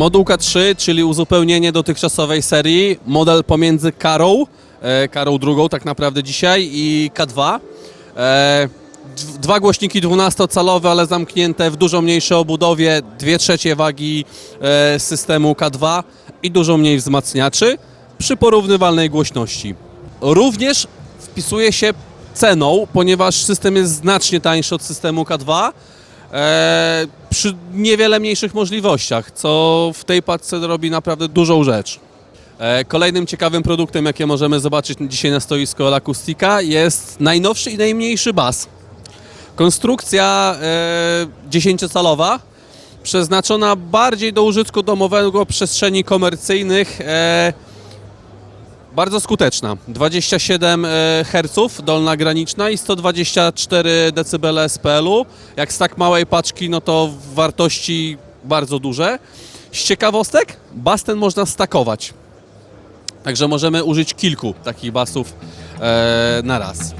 Moduł K3, czyli uzupełnienie dotychczasowej serii, model pomiędzy Karą, e, Karą drugą tak naprawdę dzisiaj i K2. E, dwa głośniki 12-calowe, ale zamknięte w dużo mniejszej obudowie, 2 trzecie wagi e, systemu K2 i dużo mniej wzmacniaczy przy porównywalnej głośności. Również wpisuje się ceną, ponieważ system jest znacznie tańszy od systemu K2 e, przy niewiele mniejszych możliwościach, co w tej paczce robi naprawdę dużą rzecz. E, Kolejnym ciekawym produktem, jakie możemy zobaczyć dzisiaj na stoisku Acustica jest najnowszy i najmniejszy bas. Konstrukcja e, 10-calowa, przeznaczona bardziej do użytku domowego, przestrzeni komercyjnych, e, bardzo skuteczna. 27 e, Hz dolna graniczna i 124 dB SPL-u. Jak z tak małej paczki, no to wartości bardzo duże. Z ciekawostek, bas ten można stakować. Także możemy użyć kilku takich basów e, na raz.